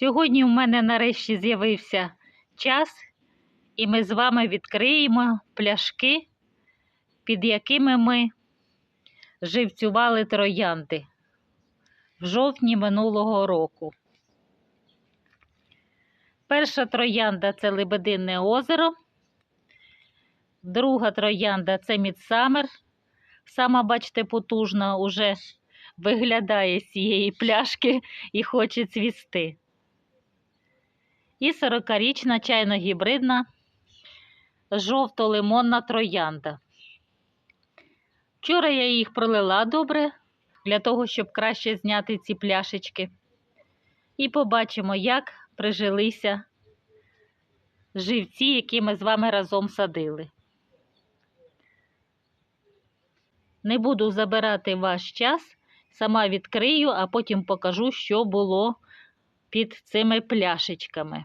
Сьогодні в мене нарешті з'явився час, і ми з вами відкриємо пляшки, під якими ми живцювали троянди в жовтні минулого року. Перша троянда це Лебединне озеро, друга троянда це Мідсамер. Сама, бачите, потужна уже виглядає з цієї пляшки і хоче цвісти. І 40-річна чайно-гібридна жовто-лимонна троянда. Вчора я їх пролила добре для того, щоб краще зняти ці пляшечки. І побачимо, як прижилися живці, які ми з вами разом садили. Не буду забирати ваш час, сама відкрию, а потім покажу, що було під цими пляшечками.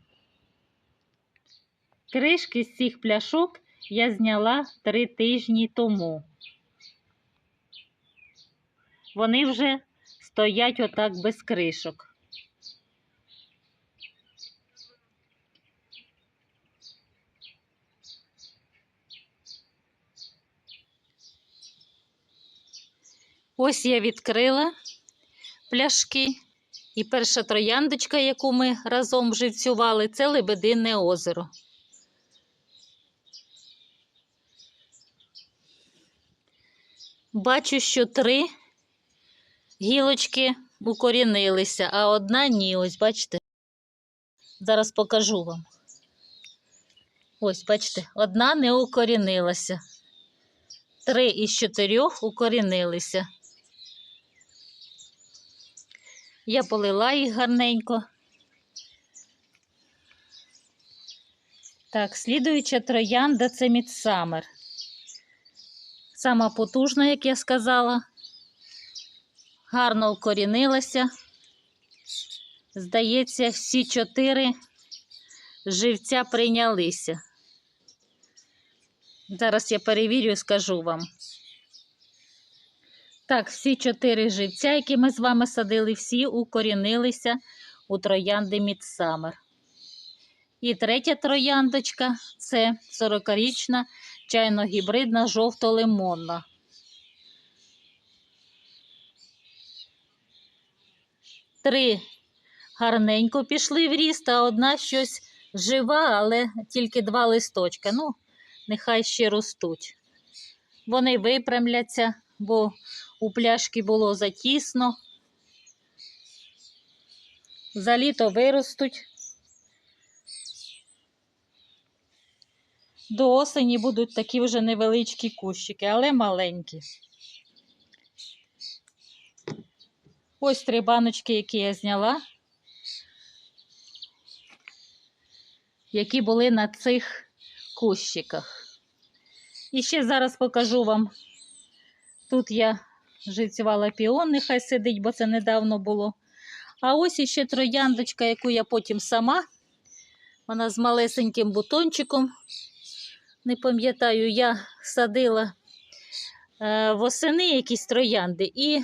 Кришки з цих пляшок я зняла три тижні тому. Вони вже стоять отак без кришок. Ось я відкрила пляшки. І перша трояндочка, яку ми разом живцювали, це Лебединне озеро. Бачу, що три гілочки укорінилися, а одна ні. Ось бачите. Зараз покажу вам. Ось, бачите, одна не укорінилася. Три із чотирьох укорінилися. Я полила їх гарненько. Так, слідуюча троянда це Мідсамер. Сама потужна, як я сказала. Гарно укорінилася. Здається, всі чотири живця прийнялися. Зараз я перевірю і скажу вам. Так, всі чотири живця, які ми з вами садили, всі укорінилися у троянди Мідсамер. І третя трояндочка це 40-річна чайно-гібридна жовто-лимонна. Три гарненько пішли в ріст, а одна щось жива, але тільки два листочка. Ну, нехай ще ростуть. Вони випрямляться, бо у пляшки було затісно. За літо виростуть. До осені будуть такі вже невеличкі кущики, але маленькі. Ось три баночки, які я зняла, які були на цих кущиках. І ще зараз покажу вам. Тут я живцювала піон, нехай сидить, бо це недавно було. А ось іще трояндочка, яку я потім сама. Вона з малесеньким бутончиком. Не пам'ятаю, я садила е, восени якісь троянди. І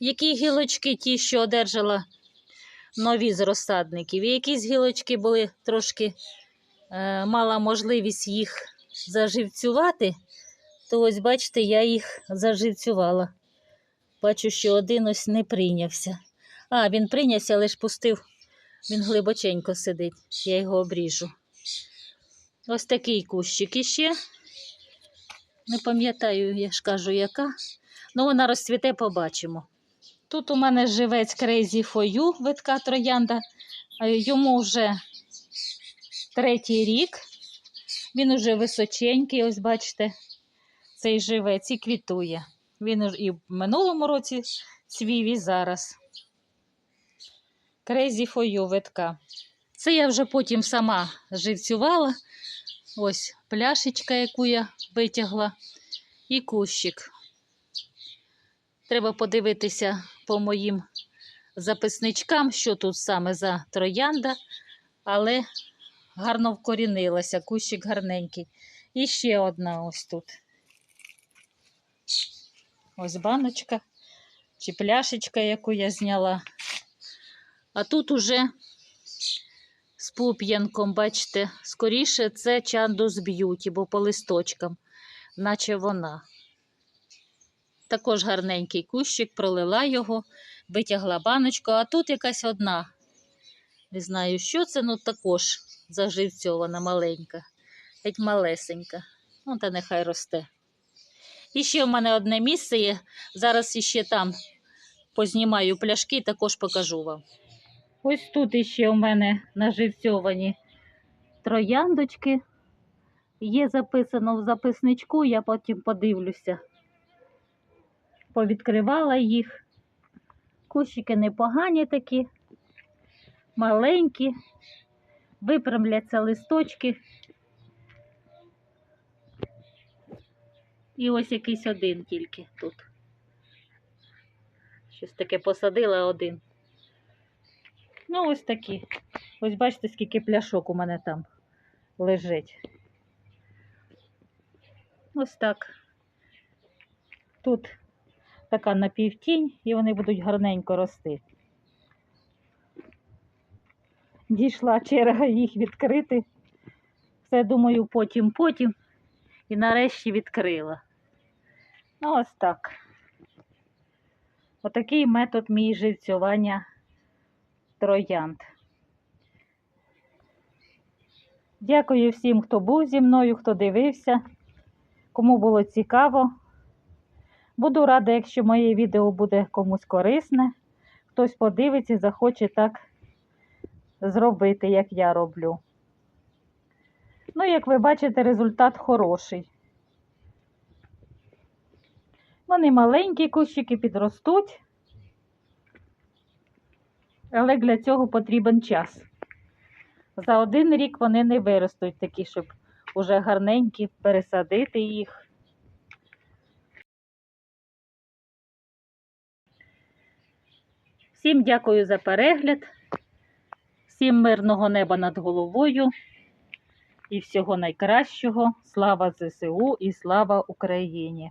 які гілочки ті, що одержала нові з розсадників. І якісь гілочки були трошки е, мала можливість їх заживцювати, то ось, бачите, я їх заживцювала. Бачу, що один ось не прийнявся. А, він прийнявся, але ж пустив, він глибоченько сидить, я його обріжу. Ось такий кущик іще. Не пам'ятаю, я ж кажу, яка. Ну, вона розцвіте, побачимо. Тут у мене живець Crazy for You, витка троянда. Йому вже третій рік. Він уже височенький, ось бачите, цей живець і квітує. Він і в минулому році цвів, і зараз. Crazy for you витка. Це я вже потім сама живцювала. Ось пляшечка, яку я витягла, і кущик. Треба подивитися по моїм записничкам, що тут саме за троянда, але гарно вкорінилася, кущик гарненький. І ще одна ось тут. Ось баночка чи пляшечка, яку я зняла. А тут уже з пуп'янком, бачите, скоріше це чандус б'юті, бо по листочкам, наче вона. Також гарненький кущик, пролила його, витягла баночку, а тут якась одна. Не знаю, що це, ну також заживцьована маленька, геть малесенька. Ну, та нехай росте. І ще в мене одне місце є. Зараз іще там познімаю пляшки, також покажу вам. Ось тут іще у мене наживцьовані трояндочки. Є записано в записничку, я потім подивлюся. Повідкривала їх. Кущики непогані такі, маленькі, випрямляться листочки. І ось якийсь один тільки тут. Щось таке посадила один. Ну, ось такі. Ось бачите, скільки пляшок у мене там лежить. Ось так. Тут така напівтінь, і вони будуть гарненько рости. Дійшла черга їх відкрити. Все думаю, потім, потім. І нарешті відкрила. Ну, ось так. Отакий метод мій живцювання троянд. Дякую всім, хто був зі мною, хто дивився, кому було цікаво. Буду рада, якщо моє відео буде комусь корисне. Хтось подивиться захоче так зробити, як я роблю. Ну, як ви бачите, результат хороший. Вони маленькі кущики підростуть, але для цього потрібен час. За один рік вони не виростуть такі, щоб уже гарненькі пересадити їх. Всім дякую за перегляд, всім мирного неба над головою і всього найкращого. Слава ЗСУ і слава Україні!